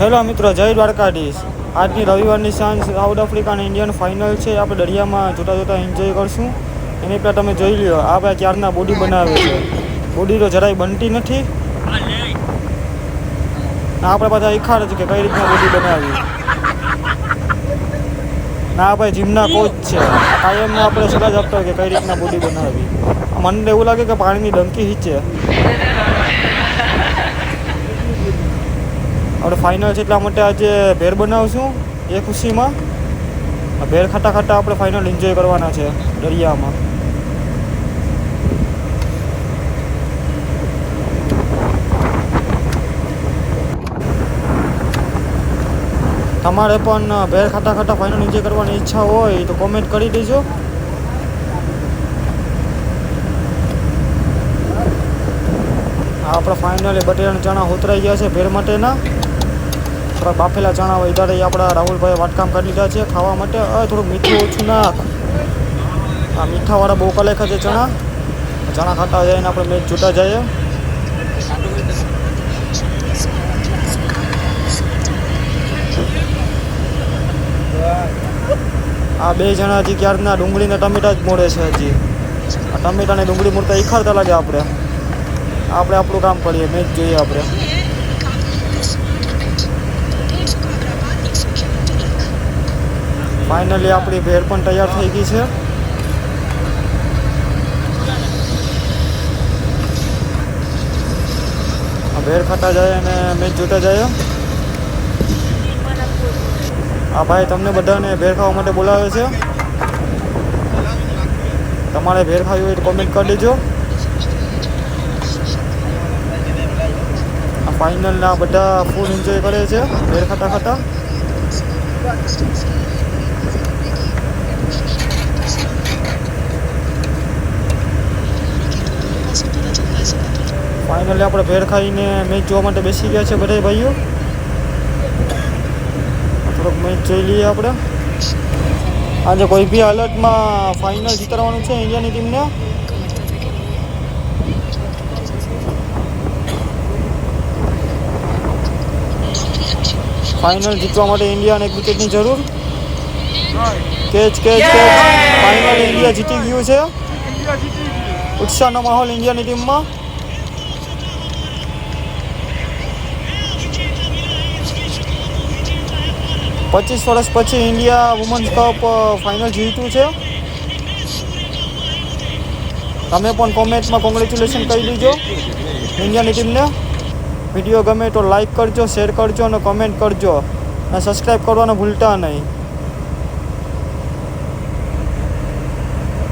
Hello મિત્રો, જય દ્વારકાધીશ. આજની રવિવારની સાંજ સાઉથ આફ્રિકા અને ઇન્ડિયન ફાઇનલ છે. આપણે દરિયામાં જોતા જોતા એન્જોય કરશું. એની પહેલાં તમે જોઈ લ્યો આપણે ક્યારના બોડી બનાવે છે. બોડી તો જરાય બનતી નથી. આપણે બધા શીખાડે છે કે કઈ રીતના બોડી બનાવવી ના ભાઈ જીમના કોચ છે. કાયમ આપણે સલાહ જ આપતા હોય કે કઈ રીતના બોડી બનાવી મને એવું લાગે કે પાણીની ડંકી હિંચે. આપણે ફાઇનલ છે એટલા માટે આજે ભેર બનાવશું, એ ખુશીમાં. ભેળ ખાતા ખાતા આપણે ફાઇનલ એન્જોય કરવાના છે, દરિયામાં. તમારે પણ ભેર ખાતા ખાતા ફાઇનલ એન્જોય કરવાની ઈચ્છા હોય તો કોમેન્ટ કરી દેજો. આપણા ફાઇનલી બટેરાના ચણા ઉતરાઈ ગયા છે ભેર માટેના. થોડા બાફેલા ચણા હોય ત્યારે આપણા રાહુલભાઈ વાટકામ કરી લીધા છે. ખાવા માટે થોડુંક મીઠું ઓછું નાખ. આ મીઠાવાળા બહુ કલેખા છે ચણા. ચણા ખાતા જાય ને આપણે મેચ જોતા જઈએ. આ બે જણા હજી ક્યારના ડુંગળીને ટમેટા જ મોડે છે હજી. આ ટમેટાને ડુંગળી મૂળતા ઈખાડતા લાગે આપણે. આપણે આપણું કામ કરીએ, મેચ જોઈએ આપણે. ફાઇનલી આપણી ભેળ પણ તૈયાર થઈ ગઈ છે. ભેળ ખાતા જાય અને મેચ જોતા જાય. આ ભાઈ તમને બધાને ભેળ ખાવા માટે બોલાવે છે. તમારે ભેળ ખાવી હોય તો કોમેન્ટ કરી દેજો. આ ફાઇનલના બધા ફૂલ એન્જોય કરે છે, ભેળ ખાતા ખાતા. ફાઇનલી આપણે ભેળ ખાઈને મેચ જોવા માટે બેસી ગયા છે બધા ભાઈઓ. થોડોક મેચ જોઈ લઈએ આપણે. આજે કોઈ બી હાલતમાં ફાઇનલ જીતવાનું છે ઇન્ડિયાની ટીમને? ફાઇનલ જીતવા માટે ઇન્ડિયાને એક વિકેટની જરૂર. Catch catch catch. Final India જીતી ગયું છે. ઉત્સાહનો માહોલ ઇન્ડિયાની ટીમમાં. પચીસ વર્ષ પછી ઇન્ડિયા વુમન્સ કપ ફાઇનલ જીત્યું છે. તમે પણ કોમેન્ટમાં કોંગ્રેચ્યુલેશન કહી દીજો ઇન્ડિયાની ટીમને વીડિયો ગમે તો લાઈક કરજો શેર કરજો અને કોમેન્ટ કરજો. અને સબસ્ક્રાઈબ કરવાનું ભૂલતા નહીં.